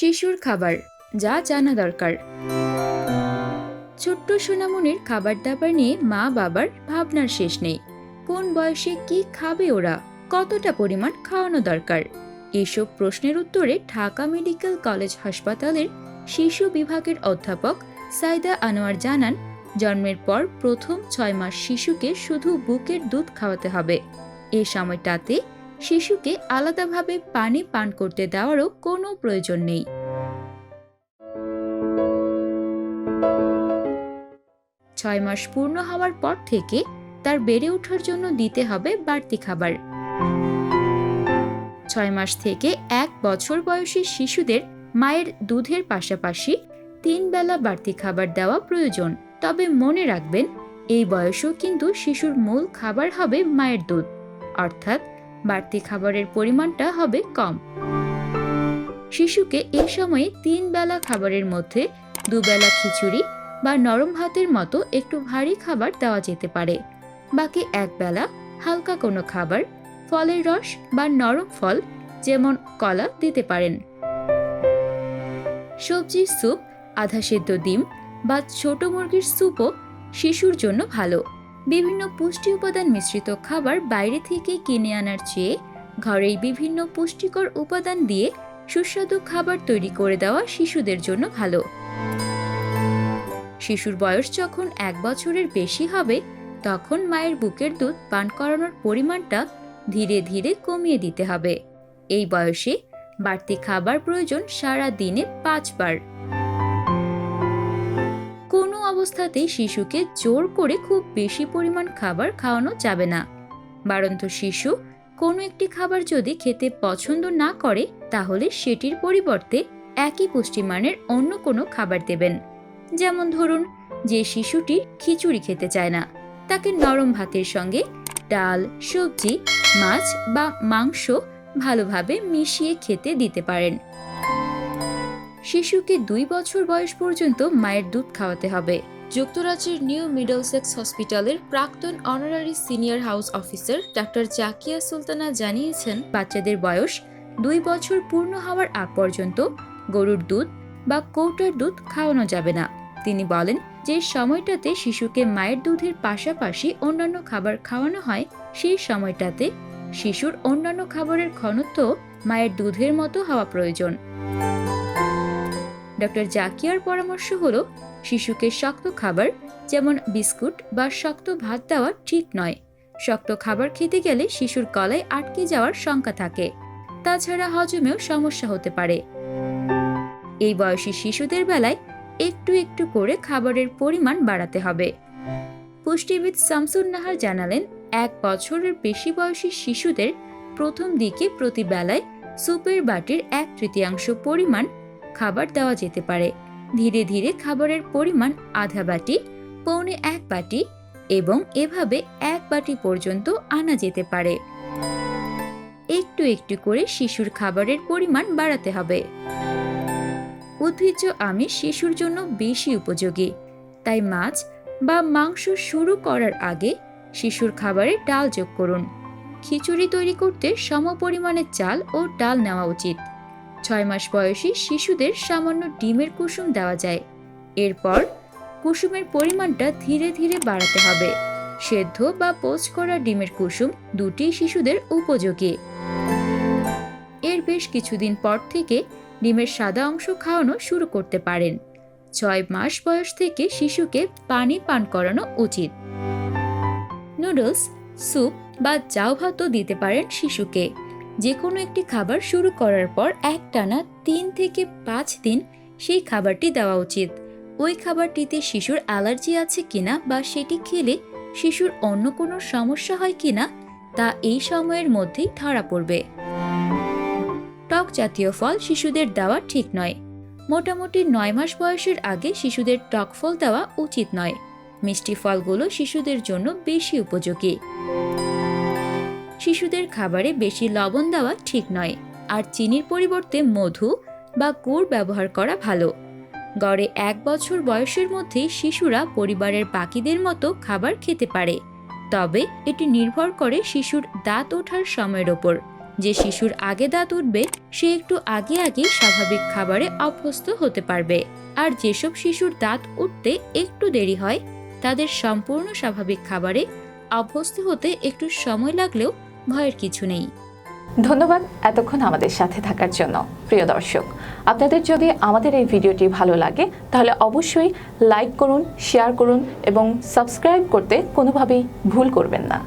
শিশুর খাবার, যা জানা দরকার। ছোট্ট সোনামনির খাবার দাবার নিয়ে মা বাবার ভাবনার শেষ নেই। কোন বয়সে কি খাবে ওরা? কতটা পরিমাণ খাওয়ানো দরকার? এসব প্রশ্নের উত্তরে ঢাকা মেডিকেল কলেজ হাসপাতালের শিশু বিভাগের অধ্যাপক সাইদা আনোয়ার জানান, জন্মের পর প্রথম ছয় মাস শিশুকে শুধু বুকের দুধ খাওয়াতে হবে। এ সময়টাতে শিশুকে আলাদাভাবে পানি পান করতে দেওয়ারও কোনো প্রয়োজন নেই। ছয় মাস পূর্ণ হওয়ার পর থেকে তার বেড়ে ওঠার জন্য দিতে হবে বাড়তি খাবার। ছয় মাস থেকে এক বছর বয়সী শিশুদের মায়ের দুধের পাশাপাশি তিন বেলা বাড়তি খাবার দেওয়া প্রয়োজন। তবে মনে রাখবেন, এই বয়সেও কিন্তু শিশুর মূল খাবার হবে মায়ের দুধ। অর্থাৎ বাড়তি খাবারের পরিমাণটা হবে কম। শিশুকে এই সময়ে তিন বেলা খাবারের মধ্যে দুবেলা খিচুড়ি বা নরম ভাতের মতো একটু ভারী খাবার দেওয়া যেতে পারে। বাকি এক বেলা হালকা কোনো খাবার, ফলের রস বা নরম ফল যেমন কলা দিতে পারেন। সবজির স্যুপ, আধা সেদ্ধ ডিম বা ছোট মুরগির স্যুপও শিশুর জন্য ভালো। বিভিন্ন পুষ্টি উপাদান মিশ্রিত খাবার বাইরে থেকে কিনে আনার চেয়ে ঘরেই বিভিন্ন পুষ্টিকর উপাদান দিয়ে সুস্বাদু খাবার তৈরি করে দেওয়া শিশুদের জন্য ভালো। শিশুর বয়স যখন এক বছরের বেশি হবে, তখন মায়ের বুকের দুধ পান করানোর পরিমাণটা ধীরে ধীরে কমিয়ে দিতে হবে। এই বয়সে বাড়তি খাবার প্রয়োজন সারা দিনে পাঁচবার। অবস্থাতেই শিশুকে জোর করে খুব বেশি পরিমাণ খাবার খাওয়ানো যাবে না। বারন্ত শিশু কোনো একটি খাবার যদি খেতে পছন্দ না করে, তাহলে সেটির পরিবর্তে একই পুষ্টিমানের অন্য কোনো খাবার দেবেন। যেমন ধরুন, যে শিশুটি খিচুড়ি খেতে চায় না, তাকে নরম ভাতের সঙ্গে ডাল, সবজি, মাছ বা মাংস ভালোভাবে মিশিয়ে খেতে দিতে পারেন। শিশুকে দুই বছর বয়স পর্যন্ত মায়ের দুধ খাওয়াতে হবে। যুক্তরাজ্যের নিউ মিডলসেক্স হসপিটালের প্রাক্তন অনারারি সিনিয়র হাউস অফিসার ডাক্তার জাকিয়া সুলতানা জানিয়েছেন, বাচ্চাদের বয়স দুই বছর পূর্ণ হওয়ার আগ পর্যন্ত গরুর দুধ বা কৌটার দুধ খাওয়ানো যাবে না। তিনি বলেন যে সময়টাতে শিশুকে মায়ের দুধের পাশাপাশি অন্যান্য খাবার খাওয়ানো হয়, সেই সময়টাতে শিশুর অন্যান্য খাবারের ঘনত্ব মায়ের দুধের মতো হওয়া প্রয়োজন। ডক্টর জাকিয়ার পরামর্শ হলো, শিশুকে শক্ত খাবার, যেমন বিস্কুট বা শক্ত ভাত দেওয়া ঠিক নয়। শক্ত খাবার খেতে গেলে শিশুর গলায় আটকে যাওয়ার শঙ্কা থাকে। তাছাড়া হজমেও সমস্যা হতে পারে। এই বয়সী শিশুদের বেলায় একটু একটু করে খাবারের পরিমাণ বাড়াতে হবে। পুষ্টিবিদ শামসুন নাহার জানালেন, এক বছরের বেশি বয়সী শিশুদের প্রথম দিকে প্রতি বেলায় সুপের বাটির এক তৃতীয়াংশ পরিমাণ খাবার দেওয়া যেতে পারে। ধীরে ধীরে খাবারের পরিমাণ আধা বাটি, পৌনে এক বাটি এবং এভাবে এক বাটি পর্যন্ত আনা যেতে পারে। একটু একটু করে শিশুর খাবারের পরিমাণ বাড়াতে হবে। উদ্ভিজ্জ আমিষ শিশুর জন্য বেশি উপযোগী। তাই মাছ বা মাংস শুরু করার আগে শিশুর খাবারে ডাল যোগ করুন। খিচুড়ি তৈরি করতে সম পরিমাণে চাল ও ডাল নেওয়া উচিত। ছয় মাস বয়সী শিশুদের সামান্য ডিমের কুসুম দেওয়া যায়। এরপর কুসুমের পরিমাণটা ধীরে ধীরে বাড়াতে হবে। সেদ্ধ বা পোস্ট করা ডিমের কুসুম দুটি শিশুদের উপযোগী। এর বেশ কিছুদিন পর থেকে ডিমের সাদা অংশ খাওয়ানো শুরু করতে পারেন। ছয় মাস বয়স থেকে শিশুকে পানি পান করানো উচিত। নুডলস, স্যুপ বা চাউ ভাতও দিতে পারেন শিশুকে। যে কোনো একটি খাবার শুরু করার পর একটানা তিন থেকে পাঁচ দিন সেই খাবারটি দেওয়া উচিত। ওই খাবারটিতে শিশুর অ্যালার্জি আছে কিনা বা সেটি খেলে শিশুর অন্য কোনো সমস্যা হয় কিনা তা এই সময়ের মধ্যেই ধরা পড়বে। টক জাতীয় ফল শিশুদের দেওয়া ঠিক নয়। মোটামুটি নয় মাস বয়সের আগে শিশুদের টক ফল দেওয়া উচিত নয়। মিষ্টি ফলগুলো শিশুদের জন্য বেশি উপযোগী। শিশুদের খাবারে বেশি লবণ দেওয়া ঠিক নয়। আর চিনির পরিবর্তে মধু বা গুড় ব্যবহার করা ভালো। গড়ে এক বছর বয়সের মধ্যেই শিশুরা পরিবারের বাকিদের মতো খাবার খেতে পারে। তবে এটি নির্ভর করে শিশুর দাঁত ওঠার সময়ের ওপর। যে শিশুর আগে দাঁত উঠবে, সে একটু আগে আগে স্বাভাবিক খাবারে অভ্যস্ত হতে পারবে। আর যেসব শিশুর দাঁত উঠতে একটু দেরি হয়, তাদের সম্পূর্ণ স্বাভাবিক খাবারে অভ্যস্ত হতে একটু সময় লাগলেও ভয়ের কিছু নেই। ধন্যবাদ এতক্ষণ আমাদের সাথে থাকার জন্য, প্রিয় দর্শক। আপনাদের যদি আমাদের এই ভিডিওটি ভালো লাগে, তাহলে অবশ্যই লাইক করুন, শেয়ার করুন এবং সাবস্ক্রাইব করতে কোনোভাবেই ভুল করবেন না।